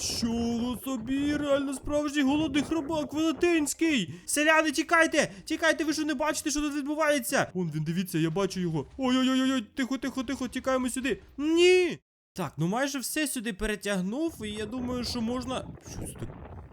Нічого собі, реально справжній голодний хробак велетенський. Селяни, тікайте! Тікайте, ви що не бачите, що тут відбувається? Вон він, дивіться, я бачу його. Ой-ой-ой, тихо, тихо, тихо, тікаємо сюди. Ні! Так, ну майже все сюди перетягнув, і я думаю, що можна. Що це таке?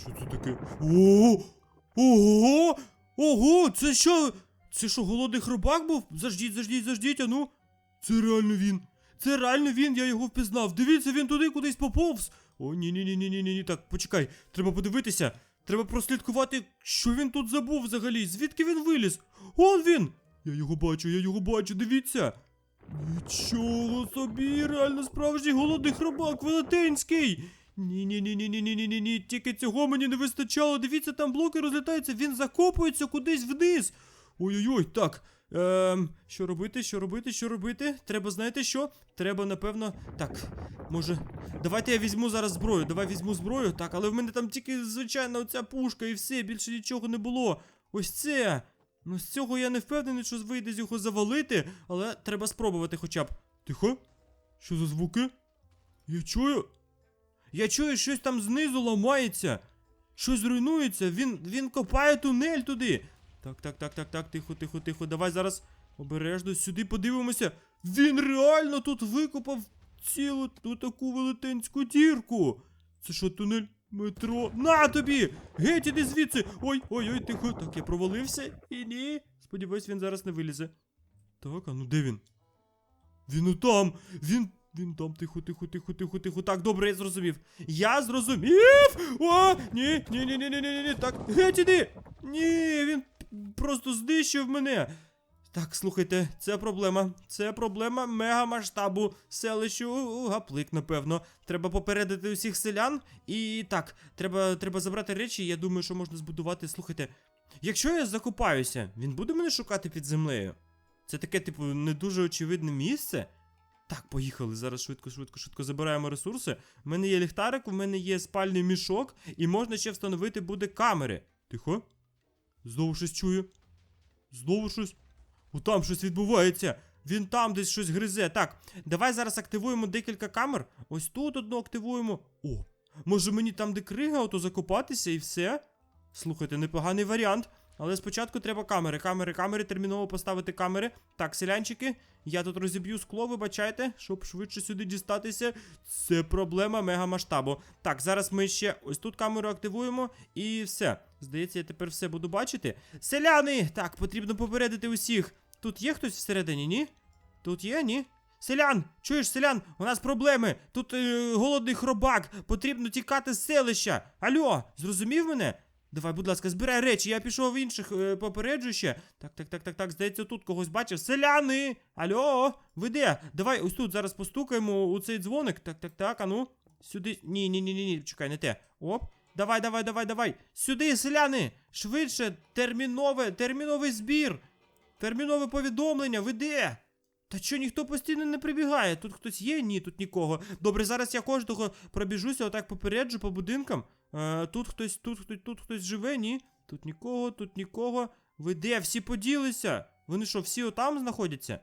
Що це таке? О! Ого! Ого! Це що? Це що, голодний хробак був? Заждіть, заждіть, заждіть, а ну. Це реально він. Це реально він, я його впізнав. Дивіться, він туди кудись поповз. О, ні, ні, ні, ні, ні, ні. Так, почекай, треба подивитися. Треба прослідкувати, що він тут забув взагалі. Звідки він виліз? Он він! Я його бачу, я його бачу, дивіться. Нічого собі, реально справжній голодний хробак велетенський. Ні, ні, ні, ні, ні, ні, ні, ні, ні. Тільки цього мені не вистачало. Дивіться, там блоки розлітаються, він закопується кудись вниз. Ой-ой-ой, так. Ем, що робити, що робити, що робити? Треба, знаєте що? Треба, напевно. Так, може. Давайте я візьму зараз зброю. Давай візьму зброю. Так, але в мене там тільки звичайна оця пушка і все, більше нічого не було. Ось це. Ну, з цього я не впевнений, що вийде з його завалити, але треба спробувати хоча б. Тихо? Що за звуки? Я чую. Я чую, щось там знизу ламається. Щось руйнується. Він, він копає тунель туди. Так, так, так, так, так, тихо, тихо, тихо. Давай зараз обережно сюди подивимося. Він реально тут викопав цілу ту таку велетенську дірку. Це що, тунель метро? На тобі! Геть іди звідси! Ой, ой, ой, тихо. Так, я провалився. І ні. Сподіваюсь, він зараз не вилізе. Так, а ну де він? Він там! Він. Він там, тихо, тихо, тихо, тихо, тихо. Так, добре, я зрозумів. Я зрозумів! О! Ні, ні, ні, ні, ні, ні, ні, так, геть іди! Ні, він просто знищив мене. Так, слухайте, це проблема. Це проблема мегамасштабу селищу Гаплик, напевно. Треба попередити усіх селян. І так, треба, треба забрати речі. Я думаю, що можна збудувати. Слухайте, якщо я закопаюся, він буде мене шукати під землею. Це таке, типу, не дуже очевидне місце. Так, поїхали. Зараз швидко, швидко, швидко забираємо ресурси. У мене є ліхтарик, у мене є спальний мішок, і можна ще встановити буде камери. Тихо. Знову щось чую. Знову щось. О, там щось відбувається. Він там десь щось гризе. Так, давай зараз активуємо декілька камер. Ось тут одну активуємо. О, може мені там, де крига, ото закопатися і все? Слухайте, непоганий варіант. Але спочатку треба камери, камери, камери, терміново поставити камери. Так, селянчики, я тут розіб'ю скло, вибачайте, щоб швидше сюди дістатися. Це проблема мегамасштабу. Так, зараз ми ще ось тут камеру активуємо і все. Здається, я тепер все буду бачити. Селяни! Так, потрібно попередити усіх. Тут є хтось всередині, ні? Тут є, ні? Селян! Чуєш, селян, у нас проблеми. Тут е, голодний хробак. Потрібно тікати з селища. Алло, зрозумів мене? Давай, будь ласка, збирай речі, я пішов в інших е, попереджу ще. Так, так, так, так, так, здається, тут когось бачив. Селяни! Алло, ви де? Давай ось тут зараз постукаємо у цей дзвоник. Так, так, так, ану. Сюди. Ні, ні, ні, ні, ні, чекай, не те. Оп. Давай, давай, давай, давай. Сюди, селяни! Швидше, термінове, терміновий збір. Термінове повідомлення, ви де? Та що ніхто постійно не прибігає? Тут хтось є? Ні, тут нікого. Добре, зараз я кожного пробіжуся, отак попереджу по будинкам. Е, тут хтось, тут хтось, тут хтось живе, ні? Тут нікого, тут нікого. Ви де? Всі поділися? Вони що, всі отам знаходяться?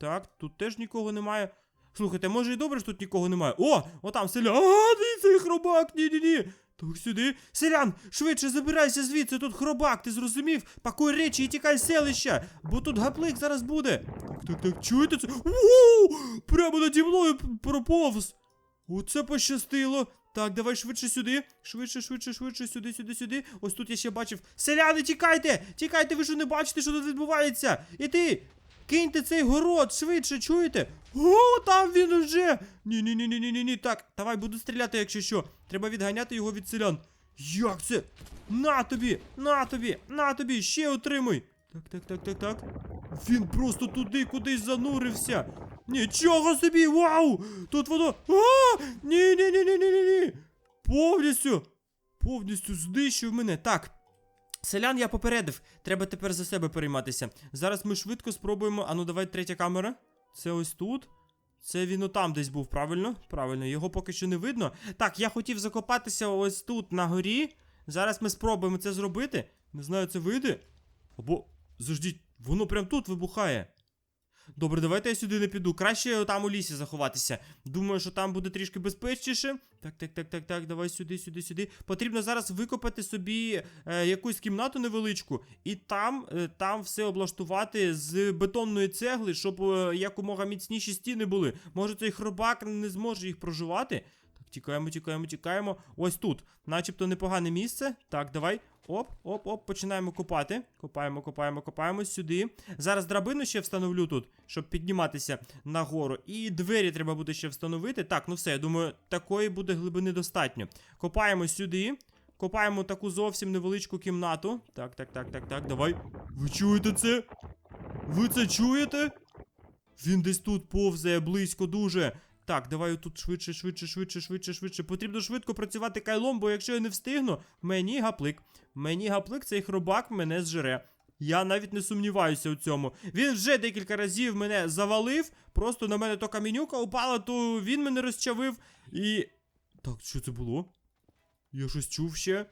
Так, тут теж нікого немає. Слухайте, може і добре, що тут нікого немає. О! Отам селян. А, дивіться, хробак, ні-ні-ні. Так сюди. Селян, швидше забирайся звідси, тут хробак, ти зрозумів? Пакуй речі і тікай з селища, бо тут гаплик зараз буде. Так, так, так, чуєте це? Ууу! Прямо наді мною проповз. Оце пощастило. Так, давай швидше сюди. Швидше, швидше, швидше, сюди, сюди, сюди. Ось тут я ще бачив. Селяни, тікайте! Тікайте, ви що не бачите, що тут відбувається? І ти! Киньте цей город, швидше, чуєте? О, там він уже! Ні, ні, ні, ні, ні, ні, ні. Так, давай буду стріляти, якщо що. Треба відганяти його від селян. Як це? На тобі! На тобі! На тобі! Ще отримуй! Так, так, так, так, так. Він просто туди кудись занурився. Нічого собі! Вау! Тут воно. А! Ні, ні, ні, ні, ні, ні, ні. Повністю. Повністю знищив мене. Так. Селян я попередив. Треба тепер за себе перейматися. Зараз ми швидко спробуємо. Ану, давай третя камера. Це ось тут. Це він отам десь був, правильно? Правильно, його поки що не видно. Так, я хотів закопатися ось тут на горі. Зараз ми спробуємо це зробити. Не знаю, це вийде. Або. Заждіть, воно прям тут вибухає. Добре, давайте я сюди не піду. Краще там у лісі заховатися. Думаю, що там буде трішки безпечніше. Так, так, так, так, так, давай сюди, сюди, сюди. Потрібно зараз викопати собі е, якусь кімнату невеличку, і там, е, там все облаштувати з бетонної цегли, щоб е, якомога міцніші стіни були. Може, цей хробак не зможе їх проживати. Так, тікаємо, тікаємо, тікаємо. Ось тут. Начебто непогане місце. Так, давай. Оп, оп, оп, починаємо копати. Копаємо, копаємо, копаємо сюди. Зараз драбину ще встановлю тут, щоб підніматися нагору. І двері треба буде ще встановити. Так, ну все, я думаю, такої буде глибини достатньо. Копаємо сюди. Копаємо таку зовсім невеличку кімнату. Так, так, так, так, так, давай. Ви чуєте це? Ви це чуєте? Він десь тут повзає близько дуже. Так, давай тут швидше, швидше, швидше, швидше, швидше. Потрібно швидко працювати кайлом, бо якщо я не встигну, мені гаплик. Мені гаплик, цей хробак мене зжере. Я навіть не сумніваюся у цьому. Він вже декілька разів мене завалив, просто на мене то камінюка упала, то він мене розчавив і. Так, що це було? Я щось чув ще.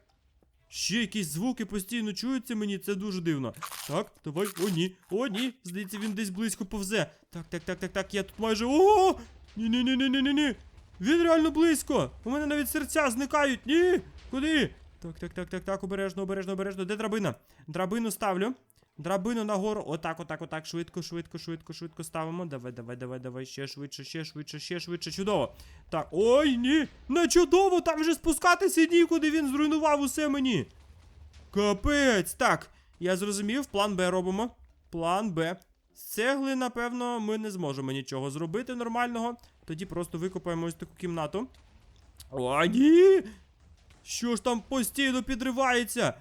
Ще якісь звуки постійно чуються мені, це дуже дивно. Так, давай. О, ні. О, ні. Здається, він десь близько повзе. Так, так, так, так, так. Я тут майже. О! Ні, ні, ні, ні, ні, ні, ні. Він реально близько. У мене навіть серця зникають. Ні. Куди? Так, так, так, так, так, обережно, обережно, обережно. Де драбина? Драбину ставлю. Драбину нагору. Отак, отак, отак. Швидко, швидко, швидко, швидко ставимо. Давай, давай, давай, давай. Ще швидше, ще швидше, ще швидше. Чудово. Так, ой, ні. Не чудово, там вже спускатися нікуди. Він зруйнував усе мені. Капець. Так, я зрозумів, план Б робимо. План Б. З цегли, напевно, ми не зможемо нічого зробити нормального. Тоді просто викопаємо ось таку кімнату. О, ні! Що ж там постійно підривається?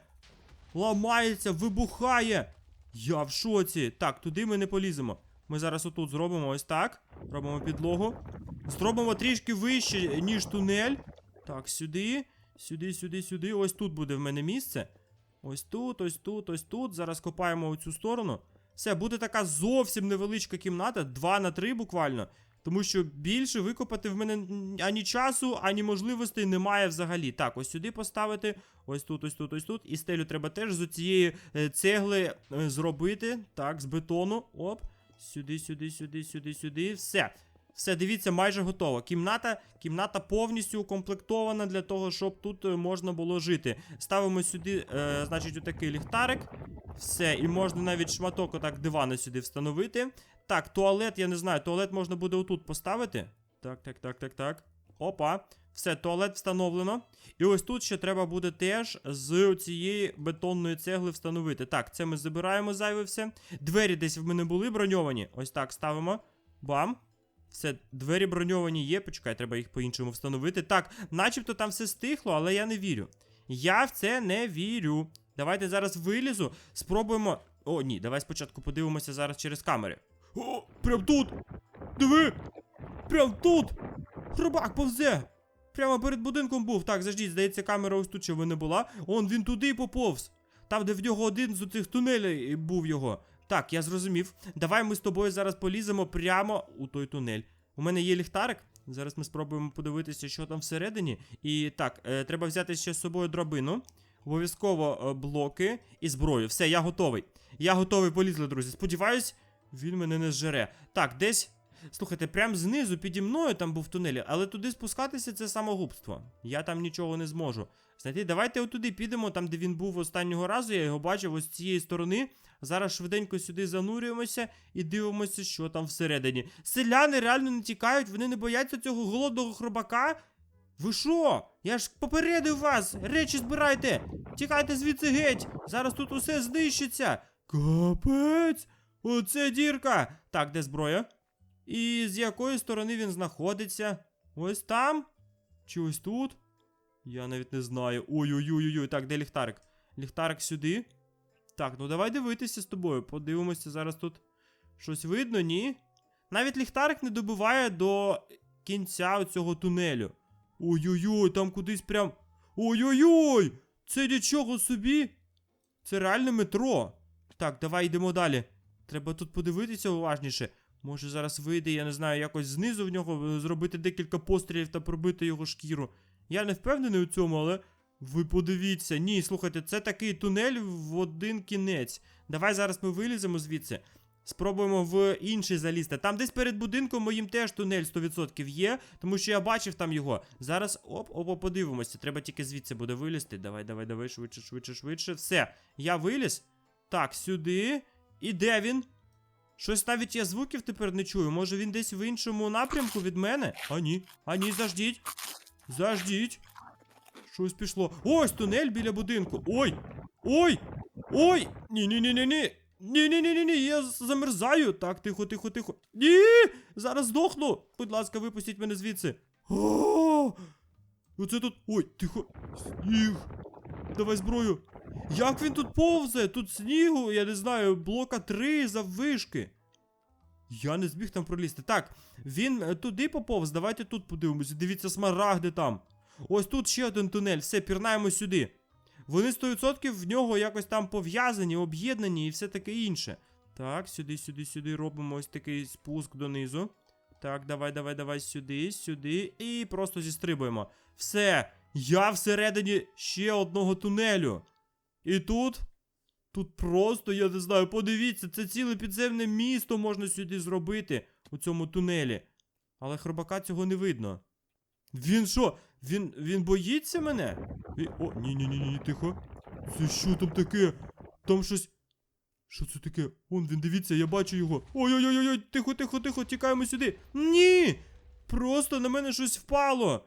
Ламається, вибухає. Я в шоці. Так, туди ми не поліземо. Ми зараз отут зробимо ось так. Робимо підлогу. Зробимо трішки вище, ніж тунель. Так, сюди. Сюди, сюди, сюди. Ось тут буде в мене місце. Ось тут, ось тут, ось тут. Зараз копаємо у цю сторону. Все, буде така зовсім невеличка кімната, 2 на 3 буквально. Тому що більше викопати в мене ані часу, ані можливостей немає взагалі. Так, ось сюди поставити, ось тут, ось тут, ось тут. І стелю треба теж з цієї цегли е, зробити. Так, з бетону. Оп. Сюди, сюди, сюди, сюди, сюди. Все. Все, дивіться, майже готово. Кімната, кімната повністю укомплектована для того, щоб тут е, можна було жити. Ставимо сюди, е, значить, отакий ліхтарик. Все, і можна навіть шматок отак дивана сюди встановити. Так, туалет, я не знаю, туалет можна буде отут поставити. Так, так, так, так, так. Опа. Все, туалет встановлено. І ось тут ще треба буде теж з цієї бетонної цегли встановити. Так, це ми забираємо зайве все. Двері десь в мене були броньовані. Ось так ставимо. Бам. Все, двері броньовані є. Почекай, треба їх по-іншому встановити. Так, начебто там все стихло, але я не вірю. Я в це не вірю. Давайте зараз вилізу, спробуємо. О, ні, давай спочатку подивимося зараз через камери. О, прям тут! Диви! Прям тут! Хробак повзе! Прямо перед будинком був. Так, заждіть, здається, камера ось тут ще не була. Он він туди поповз. Там, де в нього один з цих тунелей був його. Так, я зрозумів. Давай ми з тобою зараз поліземо прямо у той тунель. У мене є ліхтарик. Зараз ми спробуємо подивитися, що там всередині. І так, е, треба взяти ще з собою драбину. Обов'язково е, блоки і зброю. Все, я готовий. Я готовий полізли, друзі. Сподіваюсь, він мене не зжере. Так, десь. Слухайте, прям знизу піді мною там був тунель, але туди спускатися це самогубство. Я там нічого не зможу. Знаєте, давайте отуди підемо, там, де він був останнього разу, я його бачив ось з цієї сторони. Зараз швиденько сюди занурюємося і дивимося, що там всередині. Селяни реально не тікають, вони не бояться цього голодного хробака. Ви що? Я ж попередив вас! Речі збирайте! Тікайте звідси геть! Зараз тут усе знищиться! Капець! Оце дірка! Так, де зброя? І з якої сторони він знаходиться? Ось там? Чи ось тут? Я навіть не знаю. Ой-ой-ой-ой, так, де ліхтарик? Ліхтарик сюди. Так, ну давай дивитися з тобою. Подивимося, зараз тут щось видно, ні? Навіть ліхтарик не добиває до кінця цього тунелю. Ой-ой-ой, там кудись прям. Ой-ой-ой! Це нічого собі. Це реальне метро. Так, давай йдемо далі. Треба тут подивитися уважніше. Може зараз вийде, я не знаю, якось знизу в нього е, зробити декілька пострілів та пробити його шкіру. Я не впевнений у цьому, але ви подивіться. Ні, слухайте, це такий тунель в один кінець. Давай зараз ми виліземо звідси. Спробуємо в інший залізти. Там десь перед будинком моїм теж тунель 100% є, тому що я бачив там його. Зараз оп, оп, подивимося. Треба тільки звідси буде вилізти. Давай, давай, давай, швидше, швидше, швидше. Все, я виліз. Так, сюди. І де він? Щось навіть я звуків тепер не чую. Може він десь в іншому напрямку від мене? А ні, а ні, заждіть. Заждіть. Щось пішло. Ось тунель біля будинку. Ой! Ой! Ой! Ні-ні-ні-ні-ні! Ні-ні-ні-ні, я замерзаю. Так, тихо, тихо, тихо. Ні! Зараз здохну. Будь ласка, випустіть мене звідси. Оце тут. Ой, тихо. Сніг. Давай зброю. Як він тут повзе? Тут снігу, я не знаю, блока 3 заввишки. Я не зміг там пролізти. Так, він е, туди поповз. Давайте тут подивимося. Дивіться, смарагди там. Ось тут ще один тунель. Все, пірнаємо сюди. Вони 100% в нього якось там пов'язані, об'єднані і все таке інше. Так, сюди, сюди, сюди робимо ось такий спуск донизу. Так, давай, давай, давай, сюди, сюди. І просто зістрибуємо. Все, я всередині ще одного тунелю. І тут. Тут просто, я не знаю, подивіться, це ціле підземне місто можна сюди зробити у цьому тунелі. Але хробака цього не видно. Він що? Він він боїться мене? Він... О, ні, ні, ні, ні, тихо. Це що там таке? Там щось. Що це таке? Он він дивіться, я бачу його. Ой-ой-ой, тихо, тихо, тихо, тікаємо сюди. Ні! Просто на мене щось впало.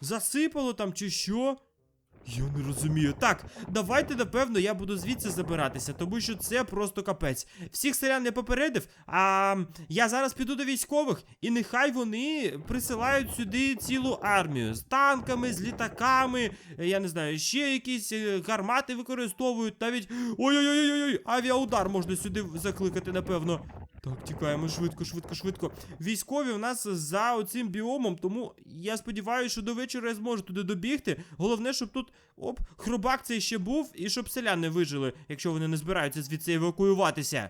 Засипало там чи що? Я не розумію. Так, давайте, напевно, я буду звідси забиратися, тому що це просто капець. Всіх селян я попередив, а я зараз піду до військових, і нехай вони присилають сюди цілу армію з танками, з літаками, я не знаю, ще якісь е, гармати використовують, навіть. Ой-ой-ой-ой, авіаудар можна сюди закликати, напевно. Так, тікаємо швидко, швидко, швидко. Військові в нас за оцим біомом, тому я сподіваюся, що до вечора я зможу туди добігти. Головне, щоб тут оп, хробак цей ще був, і щоб селяни вижили, якщо вони не збираються звідси евакуюватися.